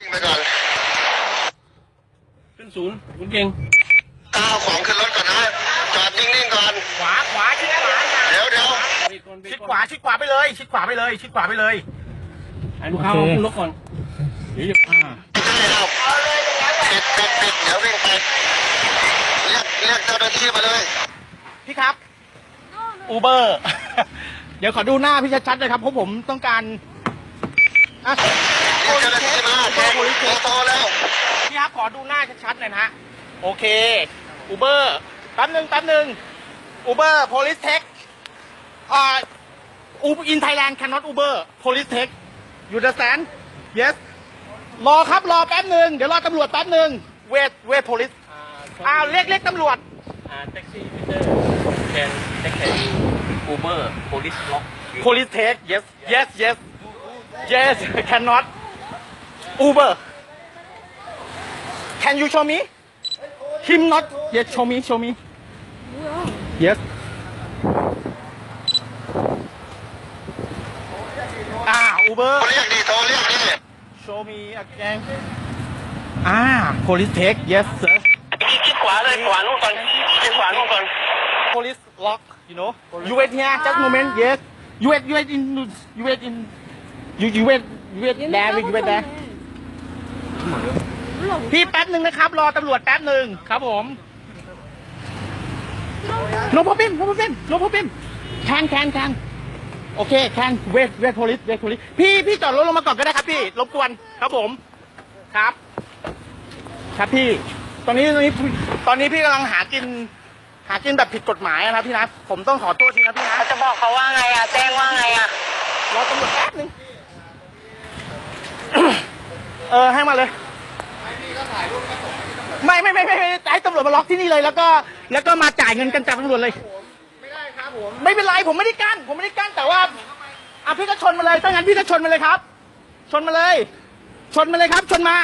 วิ่งไปก่อนขึ้นศูนย์คุณเก่งก้าวของขึ้นรถก่อนนะ จอดนิ่งๆก่อน ขวาขวาชิดขวาเดี๋ยวเดี๋ยวเบรกก่อนเบรชิกดก่อนขวาชิดขวาไปเลย ชิดขวาไปเลย ชิดขวาไปเลย ให้ลูกค้าเอาขึ้นรถก่อนเดี๋ยวจะอ่าไม่ได้แล้วปิดปิดปิดเดี๋ยววิ่งไป เรียกเรียกเจ้าหน้าที่มาเลย พี่ครับอูเบอร์ เดี๋ยวขอดูหน้าพี่ชัดๆเลยครับเพราะผมต้องการอะ เรียกเจ้าหน้าที่ มาโทรโทรแล้วพี่ครับขอดูหน้าชัดๆหน่อยนะฮะโอเคอูเบอร์แป๊บหนึ่งแป๊บหนึ่งอูเบอร์ police tech อ่าอูอินไทยแลนด์ cannot uber police tech you understand yes รอครับรอแป๊บหนึ่งเดี๋ยวรอตำรวจแป๊บหนึ่ง wait wait police อ้าวเรียกเรียกตำรวจอ่าแท็กซี่มิเตอร์แคนแท็กซี่อูเบอร์โพลิสล็อก police take yes yes yes yes cannot uber can you show me him not yes show me show me yes อ่า uber โทรเรียกดิโทรเรียกดิ show me again อ่า police take yes sir ชิดขวาเลยขวานู่นก่อนชิดขวานู่นก่อน police lock you know you wait here just moment yes you wait you wait in you wait in you you wait you wait there you wait there พี่แป๊บหนึ่งนะครับ รอตำรวจแป๊บหนึ่งครับผม no problem no problem no problem can can can โอเค can wait wait police wait police พี่พี่จอดรถลงมาก่อนก็ได้ครับพี่รบกวนครับผมครับ ครับพี่ ตอนนี้ตอนนี้ตอนนี้พี่กำลังหากิน หากินแบบผิดกฎหมายอะนะพี่นะผมต้องขอโทษทีนะพี่นะจะบอกเขาว่าไงอะแจ้งว่าไงอะรอตำรวจแป๊บนึง เออให้มาเลย ไม่ไม่ไม่ไม่ไม่ให้ตำรวจมาล็อกที่นี่เลย แล้วก็แล้วก็มาจ่ายเงินกันจากตำรวจเลย ไม่ได้ครับผมไม่เป็นไรผมไม่ได้กั้นผมไม่ได้กั้นแต่ว่าอะพี่ก็ชนมาเลยถ้างั้นพี่ก็ชนมาเลยครับ ชนมาเลย ชนมาเลยครับ ชนมา